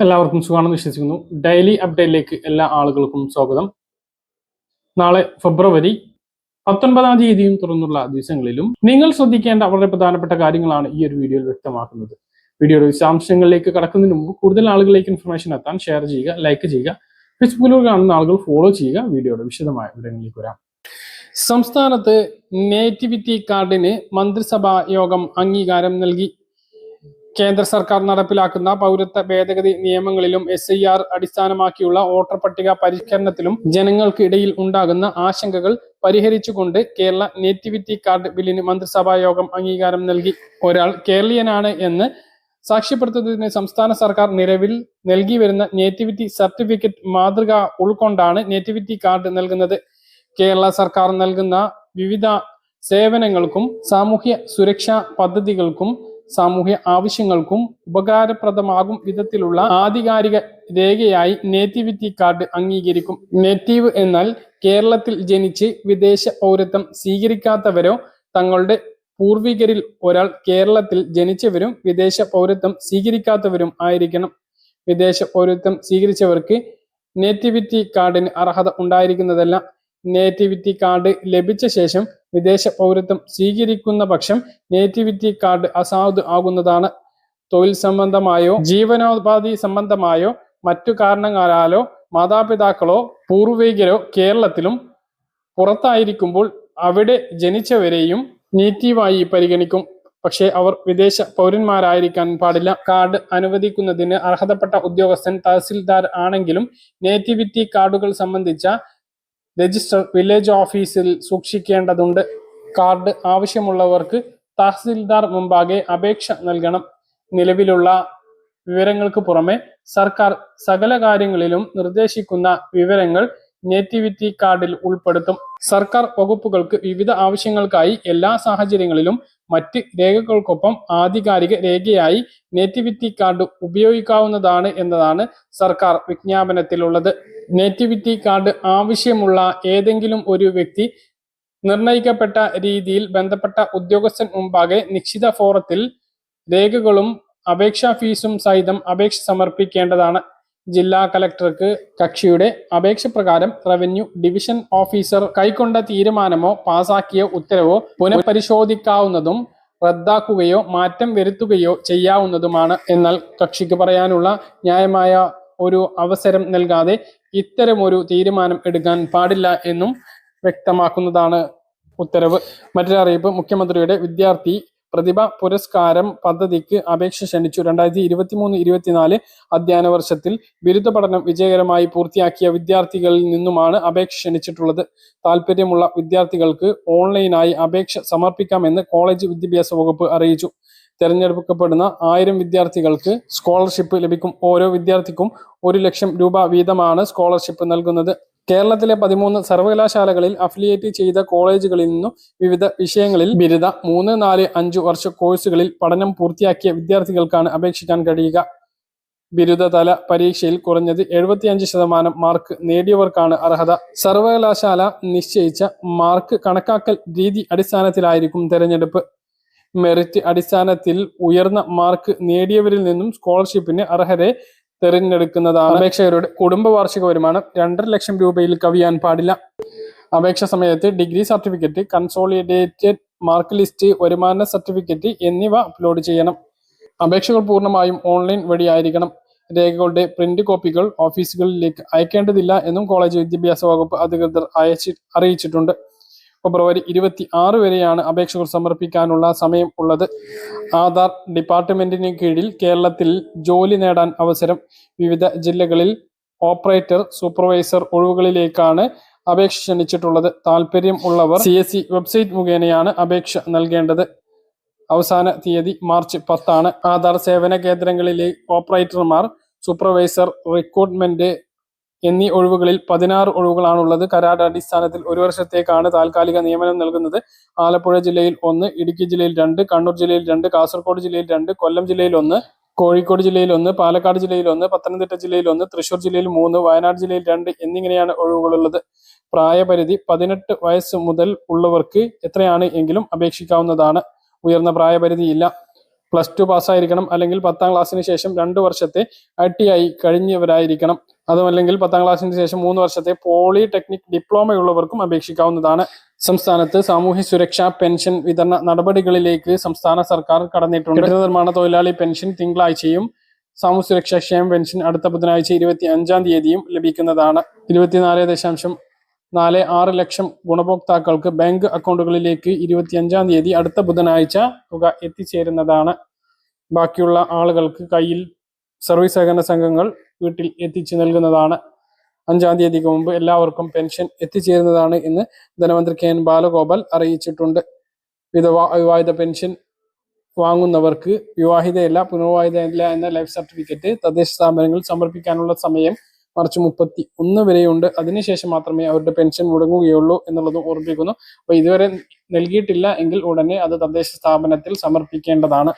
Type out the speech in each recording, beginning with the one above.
എല്ലാവർക്കും സുഖമാണെന്ന് വിശ്വസിക്കുന്നു. ഡെയിലി അപ്ഡേറ്റിലേക്ക് എല്ലാ ആളുകൾക്കും സ്വാഗതം. നാളെ ഫെബ്രുവരി പത്തൊൻപതാം തീയതിയും തുറന്നുള്ള ദിവസങ്ങളിലും നിങ്ങൾ ശ്രദ്ധിക്കേണ്ട വളരെ പ്രധാനപ്പെട്ട കാര്യങ്ങളാണ് ഈ ഒരു വീഡിയോയിൽ വ്യക്തമാക്കുന്നത്. വീഡിയോയുടെ വിശദാംശങ്ങളിലേക്ക് കടക്കുന്നതിന് മുമ്പ് കൂടുതൽ ആളുകളിലേക്ക് ഇൻഫർമേഷൻ എത്താൻ ഷെയർ ചെയ്യുക ലൈക്ക് ചെയ്യുക ഫേസ്ബുക്കിലൂടെ കാണുന്ന ആളുകൾ ഫോളോ ചെയ്യുക വീഡിയോയുടെ വിശദമായ വിവരങ്ങളിലേക്ക് വരാം. സംസ്ഥാനത്ത് നേറ്റിവിറ്റി കാർഡിന് മന്ത്രിസഭാ യോഗം അംഗീകാരം നൽകി. കേന്ദ്ര സർക്കാർ നടപ്പിലാക്കുന്ന പൗരത്വ ഭേദഗതി നിയമങ്ങളിലും എസ് ഐ ആർ അടിസ്ഥാനമാക്കിയുള്ള വോട്ടർ പട്ടിക പരിഷ്കരണത്തിലും ജനങ്ങൾക്കിടയിൽ ഉണ്ടാകുന്ന ആശങ്കകൾ പരിഹരിച്ചുകൊണ്ട് കേരള നേറ്റിവിറ്റി കാർഡ് ബില്ലിന് മന്ത്രിസഭാ യോഗം അംഗീകാരം നൽകി. ഒരാൾ കേരളീയനാണ് എന്ന് സാക്ഷ്യപ്പെടുത്തുന്നതിന് സംസ്ഥാന സർക്കാർ നിലവിൽ നൽകി വരുന്ന നേറ്റിവിറ്റി സർട്ടിഫിക്കറ്റ് മാതൃക ഉൾക്കൊണ്ടാണ് നേറ്റിവിറ്റി കാർഡ് നൽകുന്നത്. കേരള സർക്കാർ നൽകുന്ന വിവിധ സേവനങ്ങൾക്കും സാമൂഹ്യ സുരക്ഷാ പദ്ധതികൾക്കും സാമൂഹ്യ ആവശ്യങ്ങൾക്കും ഉപകാരപ്രദമാകും വിധത്തിലുള്ള ആധികാരിക രേഖയായി നേറ്റിവിറ്റി കാർഡ് അംഗീകരിക്കും. നേറ്റീവ് എന്നാൽ കേരളത്തിൽ ജനിച്ച് വിദേശ പൗരത്വം സ്വീകരിക്കാത്തവരോ തങ്ങളുടെ പൂർവികരിൽ ഒരാൾ കേരളത്തിൽ ജനിച്ചവരും വിദേശ പൗരത്വം സ്വീകരിക്കാത്തവരും ആയിരിക്കണം. വിദേശ പൗരത്വം സ്വീകരിച്ചവർക്ക് നേറ്റിവിറ്റി കാർഡിന് അർഹത ഉണ്ടായിരിക്കുന്നതല്ല. നേറ്റിവിറ്റി കാർഡ് ലഭിച്ച ശേഷം വിദേശ പൗരത്വം സ്വീകരിക്കുന്ന പക്ഷം നേറ്റിവിറ്റി കാർഡ് അസാധു ആകുന്നതാണ്. തൊഴിൽ സംബന്ധമായോ ജീവനോപാധി സംബന്ധമായോ മറ്റു കാരണങ്ങളാലോ മാതാപിതാക്കളോ പൂർവികരോ കേരളത്തിലും പുറത്തായിരിക്കുമ്പോൾ അവിടെ ജനിച്ചവരെയും നീറ്റീവായി പരിഗണിക്കും. പക്ഷേ അവർ വിദേശ പൗരന്മാരായിരിക്കാൻ പാടില്ല. കാർഡ് അനുവദിക്കുന്നതിന് അർഹതപ്പെട്ട ഉദ്യോഗസ്ഥൻ തഹസിൽദാർ ആണെങ്കിലും നേറ്റിവിറ്റി കാർഡുകൾ സംബന്ധിച്ച രജിസ്റ്റർ വില്ലേജ് ഓഫീസിൽ സൂക്ഷിക്കേണ്ടതുണ്ട്. കാർഡ് ആവശ്യമുള്ളവർക്ക് തഹസിൽദാർ മുമ്പാകെ അപേക്ഷ നൽകണം. നിലവിലുള്ള വിവരങ്ങൾക്ക് പുറമെ സർക്കാർ സകല കാര്യങ്ങളിലും നിർദ്ദേശിക്കുന്ന വിവരങ്ങൾ നേറ്റിവിറ്റി കാർഡിൽ ഉൾപ്പെടുത്തും. സർക്കാർ വകുപ്പുകൾക്ക് വിവിധ ആവശ്യങ്ങൾക്കായി എല്ലാ സാഹചര്യങ്ങളിലും മറ്റ് രേഖകൾക്കൊപ്പം ആധികാരിക രേഖയായി നേറ്റിവിറ്റി കാർഡ് ഉപയോഗിക്കാവുന്നതാണ് എന്നതാണ് സർക്കാർ വിജ്ഞാപനത്തിലുള്ളത്. നേറ്റിവിറ്റി കാർഡ് ആവശ്യമുള്ള ഏതെങ്കിലും ഒരു വ്യക്തി നിർണയിക്കപ്പെട്ട രീതിയിൽ ബന്ധപ്പെട്ട ഉദ്യോഗസ്ഥൻ മുമ്പാകെ നിശ്ചിത ഫോറത്തിൽ രേഖകളും അപേക്ഷാ ഫീസും സഹിതം അപേക്ഷ സമർപ്പിക്കേണ്ടതാണ്. ജില്ലാ കലക്ടർക്ക് കക്ഷിയുടെ അപേക്ഷ പ്രകാരം റവന്യൂ ഡിവിഷൻ ഓഫീസർ കൈക്കൊണ്ട തീരുമാനമോ പാസാക്കിയ ഉത്തരവോ പുനഃപരിശോധിക്കാവുന്നതും റദ്ദാക്കുകയോ മാറ്റം വരുത്തുകയോ ചെയ്യാവുന്നതുമാണ് എന്നാൽ കക്ഷിക്ക് പറയാനുള്ള ന്യായമായ ഒരു അവസരം നൽകാതെ ഇത്തരമൊരു തീരുമാനം എടുക്കാൻ പാടില്ല എന്നും വ്യക്തമാക്കുന്നതാണ് ഉത്തരവ്. മറ്റൊരറിയിപ്പ് മുഖ്യമന്ത്രിയുടെ വിദ്യാർത്ഥി പ്രതിഭ പുരസ്കാരം പദ്ധതിക്ക് അപേക്ഷ ക്ഷണിച്ചു. രണ്ടായിരത്തി ഇരുപത്തിമൂന്ന് ഇരുപത്തിനാല് അധ്യയന വർഷത്തിൽ ബിരുദ പഠനം വിജയകരമായി പൂർത്തിയാക്കിയ വിദ്യാർത്ഥികളിൽ നിന്നുമാണ് അപേക്ഷ ക്ഷണിച്ചിട്ടുള്ളത്. താല്പര്യമുള്ള വിദ്യാർത്ഥികൾക്ക് ഓൺലൈനായി അപേക്ഷ സമർപ്പിക്കാമെന്ന് കോളേജ് വിദ്യാഭ്യാസ വകുപ്പ് അറിയിച്ചു. തെരഞ്ഞെടുക്കപ്പെടുന്ന ആയിരം വിദ്യാർത്ഥികൾക്ക് സ്കോളർഷിപ്പ് ലഭിക്കും. ഓരോ വിദ്യാർത്ഥിക്കും ഒരു ലക്ഷം രൂപ വീതമാണ് സ്കോളർഷിപ്പ് നൽകുന്നത്. കേരളത്തിലെ പതിമൂന്ന് സർവകലാശാലകളിൽ അഫിലിയേറ്റ് ചെയ്ത കോളേജുകളിൽ നിന്നും വിവിധ വിഷയങ്ങളിൽ ബിരുദ മൂന്ന് നാല് അഞ്ച് വർഷ കോഴ്സുകളിൽ പഠനം പൂർത്തിയാക്കിയ വിദ്യാർത്ഥികൾക്കാണ് അപേക്ഷിക്കാൻ കഴിയുക. ബിരുദതല പരീക്ഷയിൽ കുറഞ്ഞത് എഴുപത്തിയഞ്ച് ശതമാനം മാർക്ക് നേടിയവർക്കാണ് അർഹത. സർവകലാശാല നിശ്ചയിച്ച മാർക്ക് കണക്കാക്കൽ രീതി അടിസ്ഥാനത്തിലായിരിക്കും തെരഞ്ഞെടുപ്പ്. മെറിറ്റ് അടിസ്ഥാനത്തിൽ ഉയർന്ന മാർക്ക് നേടിയവരിൽ നിന്നും സ്കോളർഷിപ്പിന് അർഹരെ തെരഞ്ഞെടുക്കുന്നതാണ്. അപേക്ഷകരുടെ കുടുംബ വാർഷിക വരുമാനം രണ്ടര ലക്ഷം രൂപയിൽ കവിയാൻ പാടില്ല. അപേക്ഷ സമയത്ത് degree certificate consolidated mark list വരുമാന സർട്ടിഫിക്കറ്റ് എന്നിവ അപ്ലോഡ് ചെയ്യണം. അപേക്ഷകൾ പൂർണമായും ഓൺലൈൻ വഴിയായിരിക്കണം. രേഖകളുടെ പ്രിന്റ് കോപ്പികൾ ഓഫീസുകളിലേക്ക് അയക്കേണ്ടതില്ല എന്നും കോളേജ് വിദ്യാഭ്യാസ വകുപ്പ് അധികൃതർ അയച്ചി അറിയിച്ചിട്ടുണ്ട്. ഫെബ്രുവരി ഇരുപത്തി ആറ് വരെയാണ് അപേക്ഷകൾ സമർപ്പിക്കാനുള്ള സമയം ഉള്ളത്. ആധാർ ഡിപ്പാർട്ട്മെന്റിന് കീഴിൽ കേരളത്തിൽ ജോലി നേടാൻ അവസരം വിവിധ ജില്ലകളിൽ ഓപ്പറേറ്റർ സൂപ്പർവൈസർ ഒഴിവുകളിലേക്കാണ് അപേക്ഷ ക്ഷണിച്ചിട്ടുള്ളത്. താല്പര്യം ഉള്ളവർ സി എസ് സി വെബ്സൈറ്റ് മുഖേനയാണ് അപേക്ഷ നൽകേണ്ടത്. അവസാന തീയതി മാർച്ച് പത്താണ്. ആധാർ സേവന കേന്ദ്രങ്ങളിലെ ഓപ്പറേറ്റർമാർ സൂപ്പർവൈസർ റിക്രൂട്ട്മെന്റ് എന്നീ ഒഴിവുകളിൽ പതിനാറ് ഒഴിവുകളാണുള്ളത്. കരാർ അടിസ്ഥാനത്തിൽ ഒരു വർഷത്തേക്കാണ് താൽക്കാലിക നിയമനം നൽകുന്നത്. ആലപ്പുഴ ജില്ലയിൽ ഒന്ന് ഇടുക്കി ജില്ലയിൽ രണ്ട് കണ്ണൂർ ജില്ലയിൽ രണ്ട് കാസർഗോഡ് ജില്ലയിൽ രണ്ട് കൊല്ലം ജില്ലയിൽ ഒന്ന് കോഴിക്കോട് ജില്ലയിൽ ഒന്ന് പാലക്കാട് ജില്ലയിൽ ഒന്ന് പത്തനംതിട്ട ജില്ലയിൽ ഒന്ന് തൃശൂർ ജില്ലയിൽ മൂന്ന് വയനാട് ജില്ലയിൽ രണ്ട് എന്നിങ്ങനെയാണ് ഒഴിവുകളുള്ളത്. പ്രായപരിധി പതിനെട്ട് വയസ്സ് മുതൽ ഉള്ളവർക്ക് എത്രയാണ് എങ്കിലും അപേക്ഷിക്കാവുന്നതാണ്. ഉയർന്ന പ്രായപരിധിയില്ല പ്ലസ് ടു പാസ്സായിരിക്കണം അല്ലെങ്കിൽ പത്താം ക്ലാസ്സിന് ശേഷം രണ്ട് വർഷത്തെ ഐ ടി ഐ കഴിഞ്ഞവരായിരിക്കണം. അതുമല്ലെങ്കിൽ പത്താം ക്ലാസ്സിന് ശേഷം മൂന്ന് വർഷത്തെ പോളിടെക്നിക് ഡിപ്ലോമയുള്ളവർക്കും അപേക്ഷിക്കാവുന്നതാണ്. സംസ്ഥാനത്ത് സാമൂഹ്യ സുരക്ഷാ പെൻഷൻ വിതരണ നടപടികളിലേക്ക് സംസ്ഥാന സർക്കാർ കടന്നിട്ടുണ്ട്. നിർമ്മാണ തൊഴിലാളി പെൻഷൻ തിങ്കളാഴ്ചയും സാമൂഹ്യ സുരക്ഷാ ക്ഷേമ പെൻഷൻ അടുത്ത ബുധനാഴ്ച ഇരുപത്തി അഞ്ചാം തീയതിയും ലഭിക്കുന്നതാണ്. ഇരുപത്തിനാല് ദശാംശം നാല് ആറ് ലക്ഷം ഗുണഭോക്താക്കൾക്ക് ബാങ്ക് അക്കൗണ്ടുകളിലേക്ക് ഇരുപത്തിയഞ്ചാം തീയതി അടുത്ത ബുധനാഴ്ച തുക എത്തിച്ചേരുന്നതാണ്. ബാക്കിയുള്ള ആളുകൾക്ക് കയ്യിൽ സർവീസ് സഹകരണ സംഘങ്ങൾ വീട്ടിൽ എത്തിച്ചു നൽകുന്നതാണ്. അഞ്ചാം തീയതിക്ക് മുമ്പ് എല്ലാവർക്കും പെൻഷൻ എത്തിച്ചേരുന്നതാണ് എന്ന് ധനമന്ത്രി കെ എൻ ബാലഗോപാൽ അറിയിച്ചിട്ടുണ്ട്. വിധവ വിവാഹിത പെൻഷൻ വാങ്ങുന്നവർക്ക് വിവാഹിതയല്ല പുനർവിവാഹിതയല്ല എന്ന ലൈഫ് സർട്ടിഫിക്കറ്റ് തദ്ദേശ സ്ഥാപനങ്ങൾ സമർപ്പിക്കാനുള്ള സമയം മാർച്ച് മുപ്പത്തി ഒന്ന് വരെയുണ്ട്. അതിനുശേഷം മാത്രമേ അവരുടെ പെൻഷൻ മുടങ്ങുകയുള്ളൂ എന്നുള്ളതും ഓർമ്മിപ്പിക്കുന്നു. അപ്പൊ ഇതുവരെ നൽകിയിട്ടില്ല എങ്കിൽ ഉടനെ അത് തദ്ദേശ സ്ഥാപനത്തിൽ സമർപ്പിക്കേണ്ടതാണ്.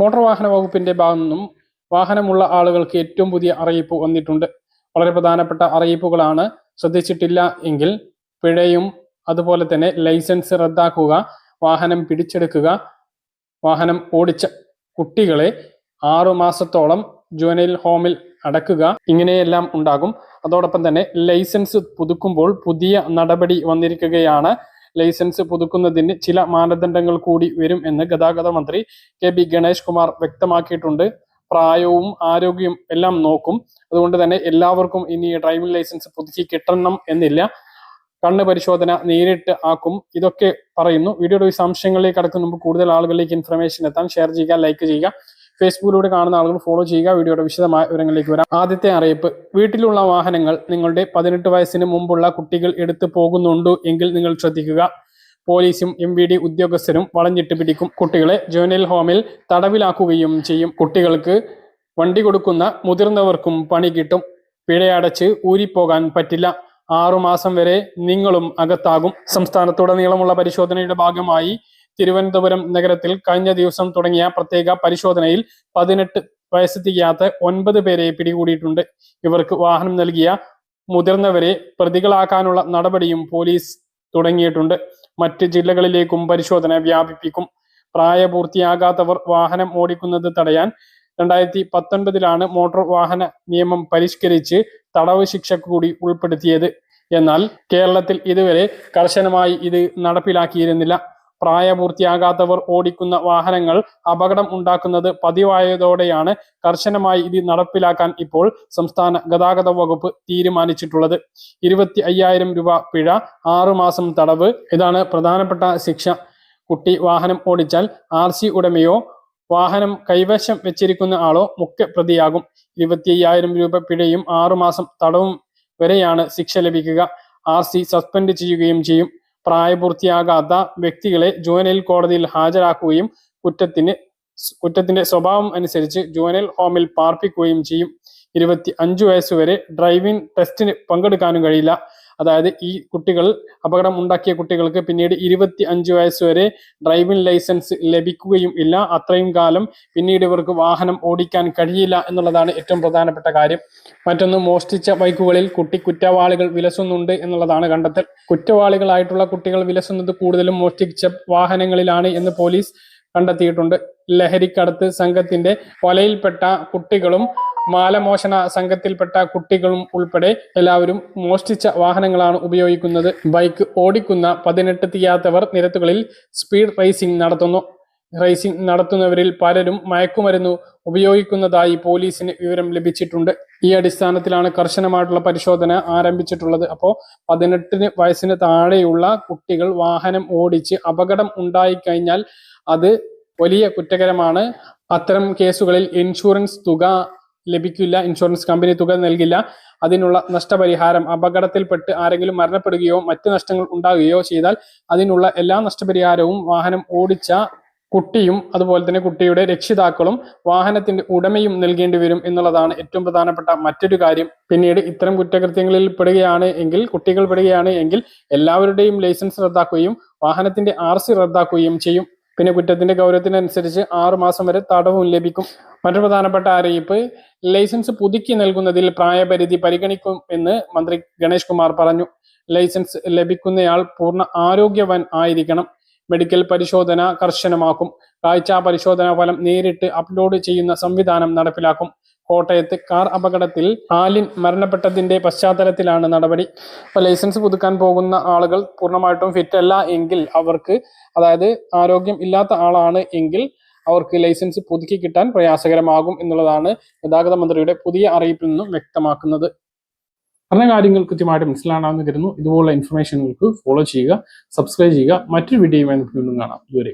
മോട്ടോർ വാഹന വകുപ്പിന്റെ ഭാഗത്തു നിന്നും വാഹനമുള്ള ആളുകൾക്ക് ഏറ്റവും പുതിയ അറിയിപ്പ് വന്നിട്ടുണ്ട്. വളരെ പ്രധാനപ്പെട്ട അറിയിപ്പുകളാണ്. ശ്രദ്ധിച്ചിട്ടില്ല എങ്കിൽ പിഴയും അതുപോലെ തന്നെ ലൈസൻസ് റദ്ദാക്കുക വാഹനം പിടിച്ചെടുക്കുക വാഹനം ഓടിച്ച കുട്ടികളെ ആറു മാസത്തോളം ജുവനൈൽ ഹോമിൽ അടക്കുക. ഇങ്ങനെയെല്ലാം ഉണ്ടാകും. അതോടൊപ്പം തന്നെ ലൈസൻസ് പുതുക്കുമ്പോൾ പുതിയ നടപടി വന്നിരിക്കുകയാണ്. ലൈസൻസ് പുതുക്കുന്നതിന് ചില മാനദണ്ഡങ്ങൾ കൂടി വരും എന്ന് ഗതാഗത മന്ത്രി കെ ബി ഗണേഷ് കുമാർ വ്യക്തമാക്കിയിട്ടുണ്ട്. പ്രായവും ആരോഗ്യവും എല്ലാം നോക്കും. അതുകൊണ്ട് തന്നെ എല്ലാവർക്കും ഇനി ഡ്രൈവിംഗ് ലൈസൻസ് പുതുക്കി കിട്ടണം എന്നില്ല. കണ്ണ് പരിശോധന നേരിട്ട് ആക്കും. ഇതൊക്കെ പറയുന്നു. വീഡിയോയുടെ വിശദാംശങ്ങളിലേക്ക് കടക്കുന്ന മുമ്പ് കൂടുതൽ ആളുകളിലേക്ക് ഇൻഫർമേഷൻ എത്താൻ ഷെയർ ചെയ്യുക ലൈക്ക് ചെയ്യുക. ഫേസ്ബുക്കിലൂടെ കാണുന്ന ആളുകൾ ഫോളോ ചെയ്യുക. വീഡിയോയുടെ വിശദമായ വിവരങ്ങളിലേക്ക് വരാം. ആദ്യത്തെ അറിയിപ്പ്. വീട്ടിലുള്ള വാഹനങ്ങൾ നിങ്ങളുടെ പതിനെട്ട് വയസ്സിന് മുമ്പുള്ള കുട്ടികൾ എടുത്തു പോകുന്നുണ്ടോ എങ്കിൽ നിങ്ങൾ ശ്രദ്ധിക്കുക. പോലീസും എം വി ഡി ഉദ്യോഗസ്ഥരും വളഞ്ഞിട്ട് പിടിക്കും. കുട്ടികളെ ജോനൽ ഹോമിൽ തടവിലാക്കുകയും ചെയ്യും. കുട്ടികൾക്ക് വണ്ടി കൊടുക്കുന്ന മുതിർന്നവർക്കും പണി കിട്ടും. പിഴയടച്ച് ഊരിപ്പോകാൻ പറ്റില്ല. ആറുമാസം വരെ നിങ്ങളും അകത്താകും. സംസ്ഥാനത്തുടനീളമുള്ള പരിശോധനയുടെ ഭാഗമായി തിരുവനന്തപുരം നഗരത്തിൽ കഴിഞ്ഞ ദിവസം തുടങ്ങിയ പ്രത്യേക പരിശോധനയിൽ പതിനെട്ട് വയസ്സ് തികയാത്ത ഒൻപത് പേരെ പിടികൂടിയിട്ടുണ്ട്. ഇവർക്ക് വാഹനം നൽകിയ മുതിർന്നവരെ പ്രതികളാക്കാനുള്ള നടപടിയും പോലീസ് തുടങ്ങിയിട്ടുണ്ട്. മറ്റ് ജില്ലകളിലേക്കും പരിശോധന വ്യാപിപ്പിക്കും. പ്രായപൂർത്തിയാകാത്തവർ വാഹനം ഓടിക്കുന്നത് തടയാൻ രണ്ടായിരത്തി പത്തൊൻപതിലാണ് മോട്ടോർ വാഹന നിയമം പരിഷ്കരിച്ച് തടവ് ശിക്ഷ കൂടി ഉൾപ്പെടുത്തിയത്. എന്നാൽ കേരളത്തിൽ ഇതുവരെ കർശനമായി ഇത് നടപ്പിലാക്കിയിരുന്നില്ല. പ്രായപൂർത്തിയാകാത്തവർ ഓടിക്കുന്ന വാഹനങ്ങൾ അപകടം ഉണ്ടാക്കുന്നത് പതിവായതോടെയാണ് കർശനമായി ഇത് നടപ്പിലാക്കാൻ ഇപ്പോൾ സംസ്ഥാന ഗതാഗത വകുപ്പ് തീരുമാനിച്ചിട്ടുള്ളത്. ഇരുപത്തി അയ്യായിരം രൂപ പിഴ ആറു മാസം തടവ് ഇതാണ് പ്രധാനപ്പെട്ട ശിക്ഷ. കുട്ടി വാഹനം ഓടിച്ചാൽ ആർ സി ഉടമയോ വാഹനം കൈവശം വെച്ചിരിക്കുന്ന ആളോ മുഖ്യ പ്രതിയാകും. ഇരുപത്തി അയ്യായിരം രൂപ പിഴയും ആറുമാസം തടവും വരെയാണ് ശിക്ഷ ലഭിക്കുക. ആർ സി സസ്പെൻഡ് ചെയ്യുകയും ചെയ്യും. പ്രായപൂർത്തിയാകാത്ത വ്യക്തികളെ ജുവനൈൽ കോടതിയിൽ ഹാജരാക്കുകയും കുറ്റത്തിന് കുറ്റത്തിന്റെ സ്വഭാവം അനുസരിച്ച് ജുവനൈൽ ഹോമിൽ പാർപ്പിക്കുകയും ചെയ്യും. ഇരുപത്തി അഞ്ചു വയസ്സുവരെ ഡ്രൈവിംഗ് ടെസ്റ്റിന് പങ്കെടുക്കാനും കഴിയില്ല. അതായത് ഈ കുട്ടികൾ അപകടം ഉണ്ടാക്കിയ കുട്ടികൾക്ക് പിന്നീട് ഇരുപത്തി അഞ്ച് വയസ്സ് വരെ ഡ്രൈവിംഗ് ലൈസൻസ് ലഭിക്കുകയും ഇല്ല. അത്രയും കാലം പിന്നീട് ഇവർക്ക് വാഹനം ഓടിക്കാൻ കഴിയില്ല എന്നുള്ളതാണ് ഏറ്റവും പ്രധാനപ്പെട്ട കാര്യം. മറ്റൊന്ന് മോഷ്ടിച്ച ബൈക്കുകളിൽ കുട്ടി കുറ്റവാളികൾ വിലസുന്നുണ്ട് എന്നുള്ളതാണ് കണ്ടെത്തൽ. കുറ്റവാളികളായിട്ടുള്ള കുട്ടികൾ വിലസുന്നത് കൂടുതലും മോഷ്ടിച്ച വാഹനങ്ങളിലാണ് എന്ന് പോലീസ് കണ്ടെത്തിയിട്ടുണ്ട്. ലഹരിക്കടത്ത് സംഘത്തിന്റെ വലയിൽപ്പെട്ട കുട്ടികളും മാലമോഷണ സംഘത്തിൽപ്പെട്ട കുട്ടികളും ഉൾപ്പെടെ എല്ലാവരും മോഷ്ടിച്ച വാഹനങ്ങളാണ് ഉപയോഗിക്കുന്നത്. ബൈക്ക് ഓടിക്കുന്ന പതിനെട്ട് തീയാത്തവർ നിരത്തുകളിൽ സ്പീഡ് റേസിംഗ് നടത്തുന്നു. റേസിംഗ് നടത്തുന്നവരിൽ പലരും മയക്കുമരുന്ന് ഉപയോഗിക്കുന്നതായി പോലീസിന് വിവരം ലഭിച്ചിട്ടുണ്ട്. ഈ അടിസ്ഥാനത്തിലാണ് കർശനമായിട്ടുള്ള പരിശോധന ആരംഭിച്ചിട്ടുള്ളത്. അപ്പോൾ പതിനെട്ടിന് വയസ്സിന് താഴെയുള്ള കുട്ടികൾ വാഹനം ഓടിച്ച് അപകടം ഉണ്ടായിക്കഴിഞ്ഞാൽ അത് വലിയ കുറ്റകരമാണ്. അത്തരം കേസുകളിൽ ഇൻഷുറൻസ് തുക ലഭിക്കില്ല ഇൻഷുറൻസ് കമ്പനി തുക നൽകില്ല. അതിനുള്ള നഷ്ടപരിഹാരം അപകടത്തിൽപ്പെട്ട് ആരെങ്കിലും മരണപ്പെടുകയോ മറ്റ് നഷ്ടങ്ങൾ ഉണ്ടാകുകയോ ചെയ്താൽ അതിനുള്ള എല്ലാ നഷ്ടപരിഹാരവും വാഹനം ഓടിച്ച കുട്ടിയും അതുപോലെ തന്നെ കുട്ടിയുടെ രക്ഷിതാക്കളും വാഹനത്തിന്റെ ഉടമയും നൽകേണ്ടി വരും എന്നുള്ളതാണ് ഏറ്റവും പ്രധാനപ്പെട്ട മറ്റൊരു കാര്യം. പിന്നീട് ഇത്തരം കുറ്റകൃത്യങ്ങളിൽ പെടുകയാണ് എങ്കിൽ കുട്ടികൾ പെടുകയാണ് എങ്കിൽ എല്ലാവരുടെയും ലൈസൻസ് റദ്ദാക്കുകയും വാഹനത്തിന്റെ ആർ സി റദ്ദാക്കുകയും ചെയ്യും. പിന്നെ കുറ്റത്തിന്റെ ഗൗരവത്തിനനുസരിച്ച് ആറു മാസം വരെ തടവും ലഭിക്കും. മറ്റൊരു പ്രധാനപ്പെട്ട അറിയിപ്പ് ലൈസൻസ് പുതുക്കി നൽകുന്നതിൽ പ്രായപരിധി പരിഗണിക്കും എന്ന് മന്ത്രി ഗണേഷ് കുമാർ പറഞ്ഞു. ലൈസൻസ് ലഭിക്കുന്നയാൾ പൂർണ ആരോഗ്യവാൻ ആയിരിക്കണം. മെഡിക്കൽ പരിശോധന കർശനമാക്കും. കാഴ്ച പരിശോധനാ ഫലം നേരിട്ട് അപ്ലോഡ് ചെയ്യുന്ന സംവിധാനം നടപ്പിലാക്കും. കോട്ടയത്ത് കാർ അപകടത്തിൽ ആലിൻ മരണപ്പെട്ടതിന്റെ പശ്ചാത്തലത്തിലാണ് നടപടി. അപ്പോൾ ലൈസൻസ് പുതുക്കാൻ പോകുന്ന ആളുകൾ പൂർണമായിട്ടും ഫിറ്റ് അല്ല എങ്കിൽ അവർക്ക് അതായത് ആരോഗ്യം ഇല്ലാത്ത ആളാണ് എങ്കിൽ അവർക്ക് ലൈസൻസ് പുതുക്കി കിട്ടാൻ പ്രയാസകരമാകും എന്നുള്ളതാണ് ഗതാഗത മന്ത്രിയുടെ പുതിയ അറിയിപ്പിൽ നിന്നും വ്യക്തമാക്കുന്നത്. പറഞ്ഞ കാര്യങ്ങൾ കൃത്യമായിട്ട് മനസ്സിലാണെന്ന് കരുതുന്നു. ഇതുപോലുള്ള ഇൻഫർമേഷനുകൾക്ക് ഫോളോ ചെയ്യുക സബ്സ്ക്രൈബ് ചെയ്യുക. മറ്റൊരു നമുക്ക് വീണ്ടും കാണാം. ഇതുവരെ.